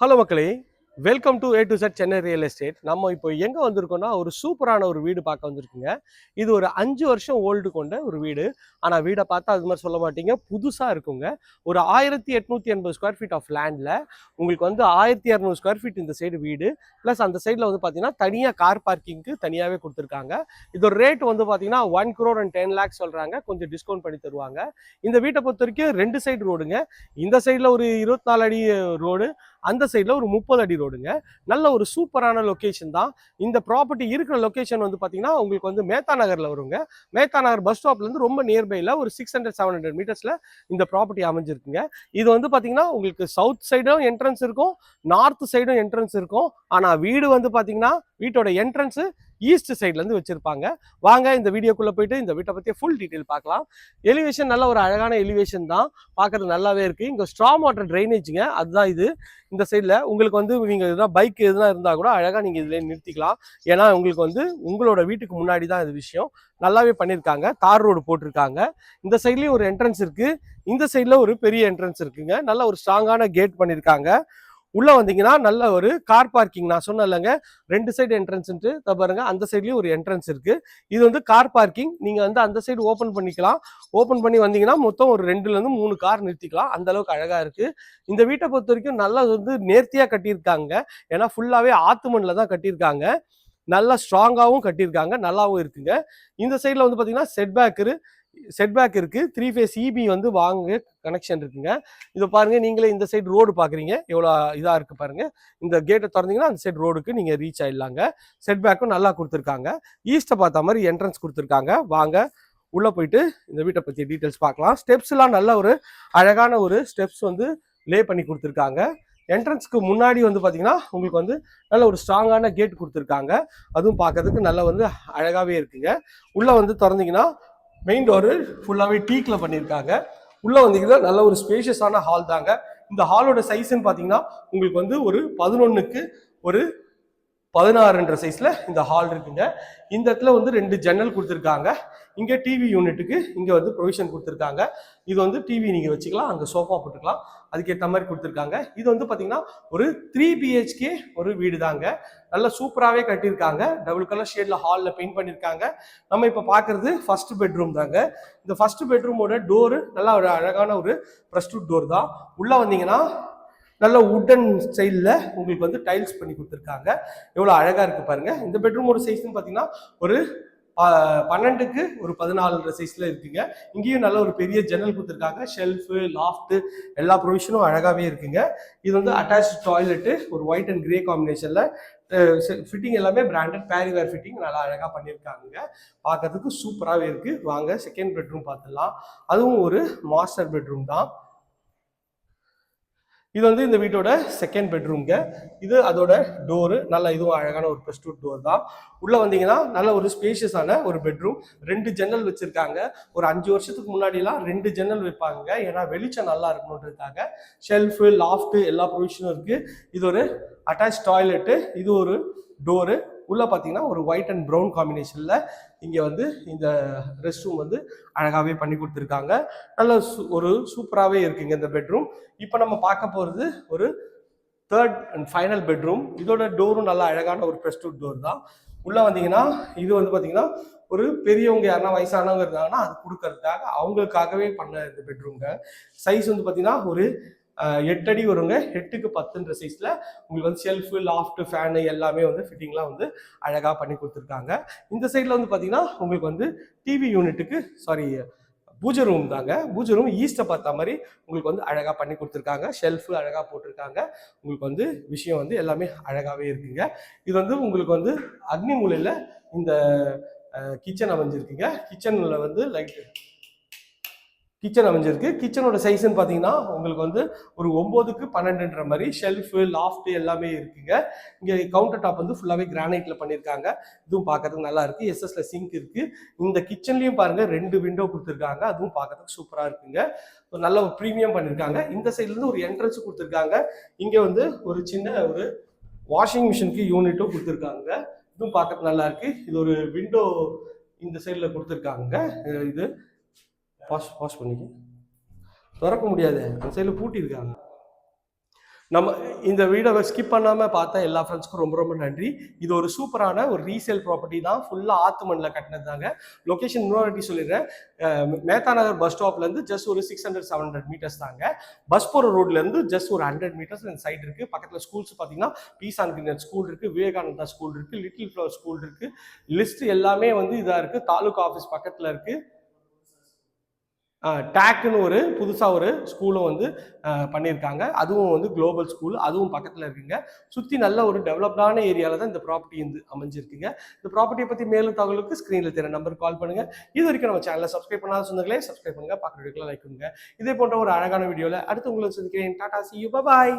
Hello மக்களே welcome to A to Z Chennai real estate நம்ம இப்போ எங்கே வந்திருக்கோம்னா ஒரு சூப்பரான ஒரு வீடு பார்க்க வந்திருக்குங்க. இது ஒரு அஞ்சு வருஷம் ஓல்டு கொண்ட ஒரு வீடு. ஆனால் வீடை பார்த்தா அது மாதிரி சொல்ல மாட்டீங்க. புதுசாக இருக்குங்க. ஒரு ஆயிரத்தி எட்நூற்றி எண்பது ஸ்கொயர் ஃபீட் ஆஃப் லேண்டில் உங்களுக்கு வந்து ஆயிரத்தி இரநூறு ஸ்கொயர் ஃபீட் இந்த சைடு வீடு. ப்ளஸ் அந்த சைடில் வந்து பார்த்தீங்கன்னா தனியாக கார் பார்க்கிங்க்கு தனியாகவே கொடுத்துருக்காங்க. இதோட ரேட் வந்து பார்த்தீங்கன்னா one crore and ten lakhs சொல்கிறாங்க கொஞ்சம் டிஸ்கவுண்ட் பண்ணி தருவாங்க. இந்த வீட்டை பொறுத்த வரைக்கும் ரெண்டு சைடு ரோடுங்க இந்த சைடில் ஒரு இருபத்தி நாலு அடி ரோடு அந்த சைடில் ஒரு முப்பது அடி ரோடுங்க. நல்ல ஒரு சூப்பரான லொக்கேஷன் தான். இந்த ப்ராப்பர்ட்டி இருக்கிற லொக்கேஷன் வந்து பார்த்தீங்கன்னா உங்களுக்கு வந்து மேத்தா நகரில் வருங்க. மேத்தா நகர் பஸ் ஸ்டாப்லேருந்து ரொம்ப நியர்பையில் ஒரு சிக்ஸ் ஹண்ட்ரட் செவன் ஹண்ட்ரட் மீட்டர்ஸில் இந்த ப்ராப்பர்ட்டி அமைஞ்சிருக்குங்க. இது வந்து பார்த்தீங்கன்னா உங்களுக்கு சவுத் சைடும் என்ட்ரன்ஸ் இருக்கும் நார்த் சைடும் என்ட்ரன்ஸ் இருக்கும். ஆனால் வீடு வந்து பார்த்தீங்கன்னா வீட்டோட என்ட்ரன்ஸு ஈஸ்ட் சைட்லேருந்து வச்சுருப்பாங்க. வாங்க இந்த வீடியோக்குள்ளே போயிட்டு இந்த வீட்டை பற்றி ஃபுல் டீட்டெயில் பார்க்கலாம். எலிவேஷன் நல்ல ஒரு அழகான எலிவேஷன் தான். பார்க்கறது நல்லாவே இருக்குது இங்கே ஸ்ட்ராங் வாட்டர் ட்ரைனேஜுங்க அதுதான் இது. இந்த சைடில் உங்களுக்கு வந்து நீங்கள் எதுனா பைக் எதுனா இருந்தால் கூட அழகாக நீங்கள் இதில் நிறுத்திக்கலாம். ஏன்னா உங்களுக்கு வந்து உங்களோட வீட்டுக்கு முன்னாடி தான் இது விஷயம். நல்லாவே பண்ணியிருக்காங்க தார் ரோடு போட்டிருக்காங்க. இந்த சைட்லேயும் ஒரு என்ட்ரன்ஸ் இருக்குது இந்த சைடில் ஒரு பெரிய என்ட்ரன்ஸ் இருக்குங்க. நல்ல ஒரு ஸ்ட்ராங்கான கேட் பண்ணியிருக்காங்க உள்ள வந்தீங்கன்னா நல்ல ஒரு கார் பார்க்கிங் நான் சொன்னேன்லங்க ரெண்டு சைடு என்ட்ரன்ஸ்ன்ட்டு பாருங்க அந்த சைட்லயும் ஒரு என்ட்ரன்ஸ் இருக்கு. இது வந்து கார் பார்க்கிங் நீங்க வந்து அந்த சைடு ஓபன் பண்ணிக்கலாம். ஓபன் பண்ணி வந்தீங்கன்னா மொத்தம் ஒரு ரெண்டுல இருந்து மூணு கார் நிறுத்திக்கலாம். அந்த அளவுக்கு அழகா இருக்கு. இந்த வீட்டை பொறுத்த வரைக்கும் நல்லா வந்து நேர்த்தியா கட்டியிருக்காங்க. ஏன்னா ஃபுல்லாவே ஆத்து மண்ணில் தான் கட்டியிருக்காங்க. நல்லா ஸ்ட்ராங்காகவும் கட்டியிருக்காங்க. நல்லாவும் இருக்குங்க. இந்த சைடில் வந்து பார்த்தீங்கன்னா செட்பேக் செட்பேக் இருக்குது த்ரீ ஃபேஸ் இபி வந்து வாங்க கனெக்ஷன் இருக்குங்க. இதை பாருங்கள் நீங்களே இந்த சைடு ரோடு பார்க்குறீங்க எவ்வளோ இதாக இருக்குது பாருங்கள் இந்த கேட்டை திறந்தீங்கன்னா அந்த சைடு ரோடுக்கு நீங்கள் ரீச் ஆகிடலாங்க செட்பேக்கும் நல்லா கொடுத்துருக்காங்க. ஈஸ்ட்டை பார்த்த மாதிரி என்ட்ரன்ஸ் கொடுத்துருக்காங்க. வாங்க உள்ளே போயிட்டு இந்த வீட்டை பற்றி டீட்டெயில்ஸ் பார்க்கலாம். ஸ்டெப்ஸ்லாம் நல்ல ஒரு அழகான ஒரு ஸ்டெப்ஸ் வந்து லே பண்ணி கொடுத்துருக்காங்க. என்ட்ரன்ஸ்க்கு முன்னாடி வந்து பார்த்தீங்கன்னா உங்களுக்கு வந்து நல்ல ஒரு ஸ்ட்ராங்கான கேட் கொடுத்துருக்காங்க. அதுவும் பார்க்கறதுக்கு நல்லா வந்து அழகாகவே இருக்குங்க. உள்ளே வந்து திறந்தீங்கன்னா மெயின் டோரு ஃபுல்லாகவே டீக்கில் பண்ணியிருக்காங்க உள்ளே வந்தீங்கன்னா நல்ல ஒரு ஸ்பேஷியஸான ஹால் தாங்க. இந்த ஹாலோட சைஸ்ன்னு பார்த்தீங்கன்னா உங்களுக்கு வந்து ஒரு பதினொன்றுக்கு ஒரு பதினாறுன்ற சைஸில் இந்த ஹால் இருக்குங்க. இந்த இடத்துல வந்து ரெண்டு ஜன்னல் கொடுத்துருக்காங்க. இங்கே டிவி யூனிட்டுக்கு இங்கே வந்து ப்ரொவிஷன் கொடுத்துருக்காங்க. இது வந்து டிவி நீங்கள் வச்சுக்கலாம். அங்கே சோஃபா போட்டுக்கலாம். அதுக்கேற்ற மாதிரி கொடுத்துருக்காங்க. இது வந்து பார்த்தீங்கன்னா ஒரு த்ரீ பிஹெச்கே ஒரு வீடு தாங்க நல்ல சூப்பராகவே கட்டியிருக்காங்க. டபுள் கலர் ஷேடில் ஹாலில் பெயிண்ட் பண்ணியிருக்காங்க. நம்ம இப்போ பார்க்குறது ஃபர்ஸ்ட் பெட்ரூம் தாங்க. இந்த ஃபர்ஸ்ட் பெட்ரூமோட டோரு நல்லா ஒரு அழகான ஒரு ப்ரெஸ்டூட் டோர் தான். உள்ளே வந்தீங்கன்னா நல்ல உட்டன் ஸ்டைலில் உங்களுக்கு வந்து டைல்ஸ் பண்ணி கொடுத்துருக்காங்க. எவ்வளோ அழகாக இருக்குது பாருங்கள் இந்த பெட்ரூமோட சைஸ்னு பார்த்தீங்கன்னா ஒரு பன்னெண்டுக்கு ஒரு பதினாலு சைஸில் இருக்குங்க. இங்கேயும் நல்ல ஒரு பெரிய ஜன்னல் கொடுத்துருக்காங்க ஷெல்ஃபு லாஃப்ட்டு எல்லா ப்ரொவிஷனும் அழகாகவே இருக்குங்க. இது வந்து அட்டாச் டாய்லெட்டு ஒரு ஒயிட் அண்ட் கிரே காம்பினேஷனில் ஃபிட்டிங் எல்லாமே பிராண்டட் பேரிவேர் ஃபிட்டிங் நல்லா அழகாக பண்ணியிருக்காங்க பார்க்கறதுக்கு சூப்பராகவே இருக்குது வாங்க செகண்ட் பெட்ரூம் பார்த்துடலாம். அதுவும் ஒரு மாஸ்டர் பெட்ரூம் தான். இது வந்து இந்த வீட்டோட செகண்ட் பெட்ரூம்ங்க இது அதோட டோரு நல்ல இதுவும் அழகான ஒரு பெஸ்டூட் டோர் தான். உள்ள வந்தீங்கன்னா நல்ல ஒரு ஸ்பேஷியஸான ஒரு பெட்ரூம் ரெண்டு ஜன்னல் வச்சிருக்காங்க. ஒரு அஞ்சு வருஷத்துக்கு முன்னாடிலாம் ரெண்டு ஜன்னல் வைப்பாங்க. ஏன்னா வெளிச்சம் நல்லா இருக்கணுன்றதுக்காக. ஷெல்ஃபு லாஃப்ட்டு எல்லா ப்ரொவிஷனும் இருக்கு. இது ஒரு அட்டாச் டாய்லெட்டு இது ஒரு டோரு உள்ளே பார்த்தீங்கன்னா ஒரு ஒயிட் அண்ட் ப்ரௌன் காம்பினேஷனில் இங்கே வந்து இந்த ரெஸ்ட் ரூம் வந்து அழகாகவே பண்ணி கொடுத்துருக்காங்க. நல்ல ஒரு சூப்பராகவே இருக்குங்க இந்த பெட்ரூம் இப்போ நம்ம பார்க்க போகிறது ஒரு தேர்ட் அண்ட் ஃபைனல் பெட்ரூம் இதோட டோரும் நல்லா அழகான ஒரு ப்ரெஸ்டூட் டோர் தான். உள்ளே வந்தீங்கன்னா இது வந்து பார்த்தீங்கன்னா ஒரு பெரியவங்க யாருன்னா வயசானவங்க இருந்தாங்கன்னா அது கொடுக்கறதுக்காக அவங்களுக்காகவே பண்ண இந்த பெட்ரூம்ங்க சைஸ் வந்து பார்த்தீங்கன்னா ஒரு எட்டடி எட்டு அடி வருங்க. எட்டுக்கு பத்துன்ற சைஸில் உங்களுக்கு வந்து ஷெல்ஃபு லாஃப்ட் ஃபேனு எல்லாமே வந்து ஃபிட்டிங்லாம் வந்து அழகாக பண்ணி கொடுத்துருக்காங்க. இந்த சைடில் வந்து பார்த்தீங்கன்னா உங்களுக்கு வந்து டிவி யூனிட்டுக்கு சாரி பூஜை ரூம் தாங்க. பூஜை ரூம் ஈஸ்ட்டை பார்த்த மாதிரி உங்களுக்கு வந்து அழகாக பண்ணி கொடுத்துருக்காங்க. ஷெல்ஃபு அழகாக போட்டிருக்காங்க. உங்களுக்கு வந்து விஷயம் வந்து எல்லாமே அழகாகவே இருக்குங்க. இது வந்து உங்களுக்கு வந்து அக்னி மூலையில் இந்த கிச்சன் அமைஞ்சிருக்குங்க. கிச்சனில் வந்து லைட் கிச்சன் அமைஞ்சிருக்கு. கிச்சனோட சைஸ்ன்னு பார்த்தீங்கன்னா உங்களுக்கு வந்து ஒரு ஒம்போதுக்கு பன்னெண்டுன்ற மாதிரி ஷெல்ஃபு லாஃப்ட் எல்லாமே இருக்குங்க. இங்கே கவுண்டர் டாப் வந்து ஃபுல்லாகவே கிரானைட்டில் பண்ணியிருக்காங்க இதுவும் பார்க்கறதுக்கு நல்லா இருக்கு. எஸ்எஸ்ல சிங்க் இருக்கு. இந்த கிச்சன்லேயும் பாருங்க ரெண்டு விண்டோ கொடுத்துருக்காங்க. அதுவும் பார்க்கறதுக்கு சூப்பராக இருக்குங்க. ஒரு நல்ல ஒரு ப்ரீமியம் பண்ணியிருக்காங்க இந்த சைட்லேருந்து ஒரு என்ட்ரன்ஸ் கொடுத்துருக்காங்க. இங்கே வந்து ஒரு சின்ன ஒரு வாஷிங் மிஷினுக்கு யூனிட்டும் கொடுத்துருக்காங்க. இதுவும் பார்க்கறதுக்கு நல்லா இருக்கு. இது ஒரு விண்டோ இந்த சைடில் கொடுத்துருக்காங்க. இது வாஷ் வாஷ் பண்ணிக்க. திறக்க முடியாது. அந்த சைடில் பூட்டியிருக்காங்க நம்ம இந்த வீடை ஸ்கிப் பண்ணாமல் பார்த்தா எல்லா ஃப்ரெண்ட்ஸ்க்கும் ரொம்ப ரொம்ப நன்றி. இது ஒரு சூப்பரான ஒரு ரீசேல் ப்ராப்பர்ட்டி தான். ஃபுல்லாக ஆத்து மண்ணில் கட்டினது தாங்க லொக்கேஷன் இன்னொரு சொல்லிடுறேன். மேத்தா நகர் பஸ் ஸ்டாப்லேருந்து ஜஸ்ட் ஒரு six hundred seven hundred meters தாங்க. பஸ் போகிற ரோட்லேருந்து ஜஸ்ட் ஒரு ஹண்ட்ரட் மீட்டர்ஸ் இந்த சைடு இருக்குது பக்கத்தில் ஸ்கூல்ஸ் பார்த்தீங்கன்னா பீஸ் அண்ட் கிரினர் ஸ்கூல் இருக்குது விவேகானந்தா ஸ்கூல் இருக்குது லிட்டில் ஃப்ளவர் ஸ்கூல் இருக்குது லிஸ்ட் எல்லாமே வந்து இதாக இருக்குது தாலுகா ஆஃபீஸ் பக்கத்தில் இருக்குது டேக்குன்னு ஒரு புதுசாக ஒரு ஸ்கூலும் வந்து பண்ணியிருக்காங்க. அதுவும் வந்து குளோபல் ஸ்கூல். அதுவும் பக்கத்தில் இருக்குங்க. சுற்றி நல்ல ஒரு டெவலப்டான ஏரியாவில் தான் இந்த ப்ராப்பர்ட்டி வந்து அமைஞ்சிருக்குங்க. இந்த ப்ராப்பர்ட்டியை பற்றி மேலும் தகவலுக்கு ஸ்க்ரீனில் தெரிய நம்பருக்கு கால் பண்ணுங்கள் இது வரைக்கும் நம்ம சேனலை சப்ஸ்கிரைப் பண்ணாத சொந்தங்களே சப்ஸ்கிரைப் பண்ணுங்கள் பார்க்குறதுக்குலாம் வீட்டில் லைக் பண்ணுங்கள் இதே போன்ற ஒரு அழகான வீடியோவில் அடுத்து உங்களுக்கு சந்திக்கிறேன். Tata C you bye